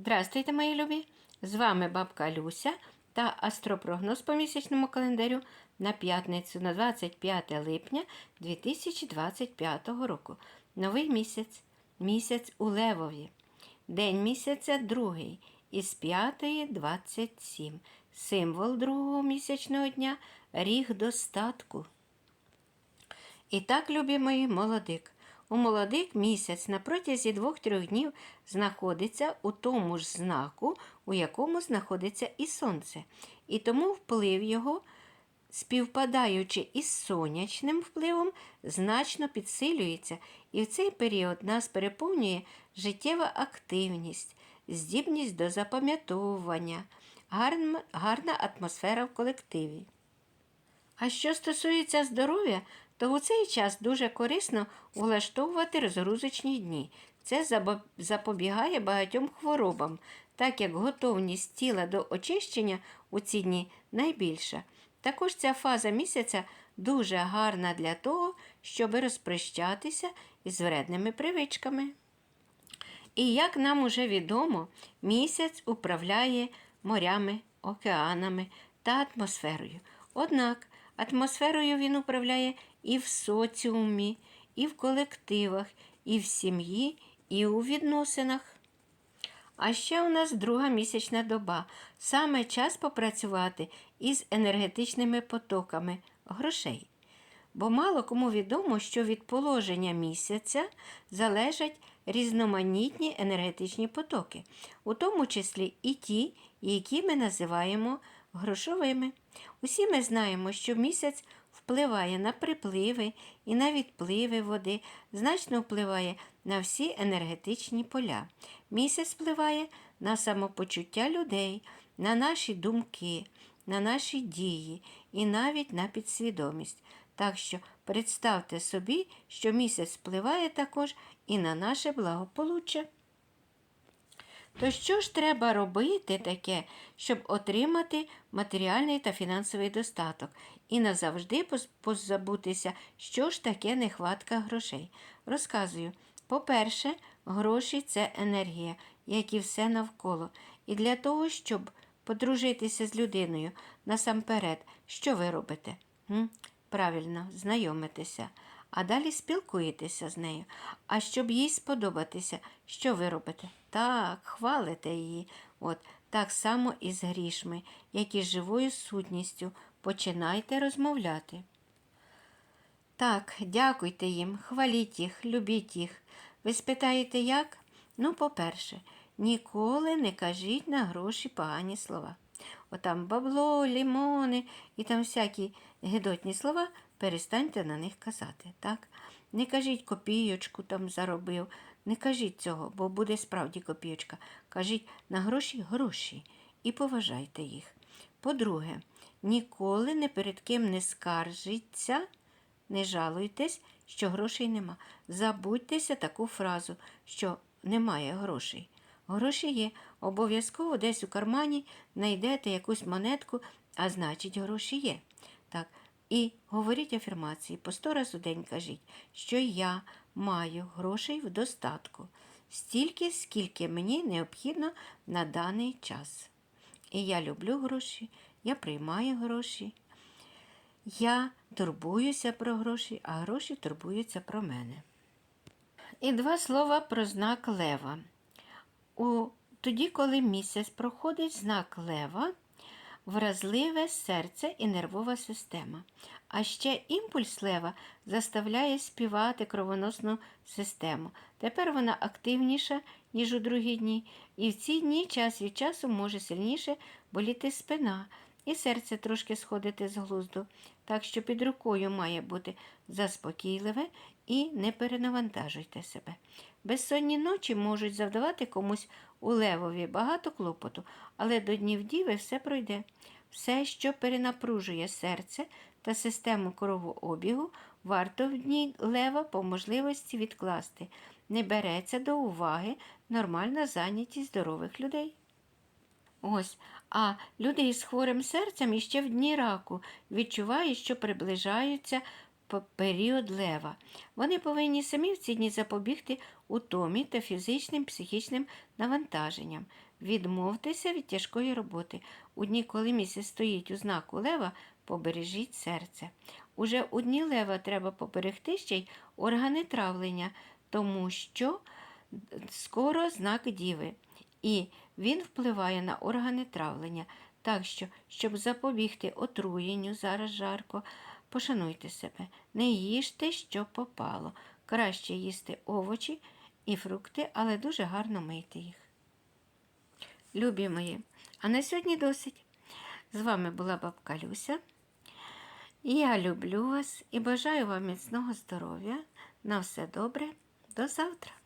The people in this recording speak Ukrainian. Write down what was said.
Здравствуйте, мої любі! З вами бабка Люся та астропрогноз по місячному календарю на п'ятницю на 25 липня 2025 року. Новий місяць, місяць у Левові. День місяця другий із 5.27. Символ другого місячного дня ріг достатку. І так, любі мої, молодик. У молодик місяць на протязі двох-трьох днів знаходиться у тому ж знаку, у якому знаходиться і сонце. І тому вплив його, співпадаючи із сонячним впливом, значно підсилюється, і в цей період нас переповнює життєва активність, здібність до запам'ятовування, гарна атмосфера в колективі. А що стосується здоров'я, то у цей час дуже корисно влаштовувати розгрузочні дні. Це запобігає багатьом хворобам, так як готовність тіла до очищення у ці дні найбільша. Також ця фаза місяця дуже гарна для того, щоб розпрощатися із вредними привичками. І як нам уже відомо, місяць управляє морями, океанами та атмосферою. Однак атмосферою він управляє і в соціумі, і в колективах, і в сім'ї, і у відносинах. А ще у нас друга місячна доба. Саме час попрацювати із енергетичними потоками грошей. Бо мало кому відомо, що від положення місяця залежать різноманітні енергетичні потоки, у тому числі і ті, які ми називаємо грошовими. Усі ми знаємо, що місяць впливає на припливи і на відпливи води, значно впливає на всі енергетичні поля. Місяць впливає на самопочуття людей, на наші думки, на наші дії і навіть на підсвідомість. Так що представте собі, що місяць впливає також і на наше благополуччя. То що ж треба робити таке, щоб отримати матеріальний та фінансовий достаток і назавжди позабутися, що ж таке нехватка грошей? Розказую. По-перше, гроші це енергія, як і все навколо. І для того, щоб подружитися з людиною насамперед, що ви робите? Правильно, знайомитеся, а далі спілкуєтеся з нею. А щоб їй сподобатися, що ви робите? Так, хвалите її. От так само і з грішми, як і з живою сутністю. Починайте розмовляти. Так, дякуйте їм, хваліть їх, любіть їх. Ви спитаєте, як? Ну, по-перше, ніколи не кажіть на гроші погані слова. Отам бабло, лімони і там всякі гидотні слова, перестаньте на них казати. так? Не кажіть копійочку там заробив, не кажіть цього, бо буде справді копійочка. Кажіть на гроші гроші і поважайте їх. По-друге, ніколи не перед ким не скаржіться, не жалуйтесь, що грошей нема. Забудьтеся таку фразу, що немає грошей. Гроші є, обов'язково десь у кармані знайдете якусь монетку, а значить, гроші є. Так. І говоріть афірмації, по сто раз у день кажіть, що я маю грошей в достатку, стільки, скільки мені необхідно на даний час. І я люблю гроші, я приймаю гроші. Я турбуюся про гроші, а гроші турбуються про мене. І два слова про знак лева. У, тоді, коли місяць проходить знак лева, вразливе серце і нервова система. А ще імпульс лева заставляє співати кровоносну систему. Тепер вона активніша, ніж у другі дні, і в ці дні час від часу може сильніше боліти спина, і серце трошки сходити з глузду. Так що під рукою має бути заспокійливе і не перенавантажуйте себе. Безсонні ночі можуть завдавати комусь у левові багато клопоту, але до днів діви все пройде. Все, що перенапружує серце та систему кровообігу, варто в дні лева по можливості відкласти. Не береться до уваги нормальна зайнятість здорових людей. Ось, а люди із хворим серцем іще в дні раку відчувають, що приближаються період лева. Вони повинні самі в ці дні запобігти утомі та фізичним психічним навантаженням. Відмовтеся від тяжкої роботи. У дні, коли місяць стоїть у знаку лева, побережіть серце. Уже у дні лева треба поберегти ще й органи травлення, тому що скоро знак діви, і він впливає на органи травлення. Так що, щоб запобігти отруєнню, зараз жарко, пошануйте себе, не їжте, що попало. Краще їсти овочі і фрукти, але дуже гарно мийте їх. Любі мої, а на сьогодні досить. З вами була бабка Люся. Я люблю вас і бажаю вам міцного здоров'я. На все добре. До завтра.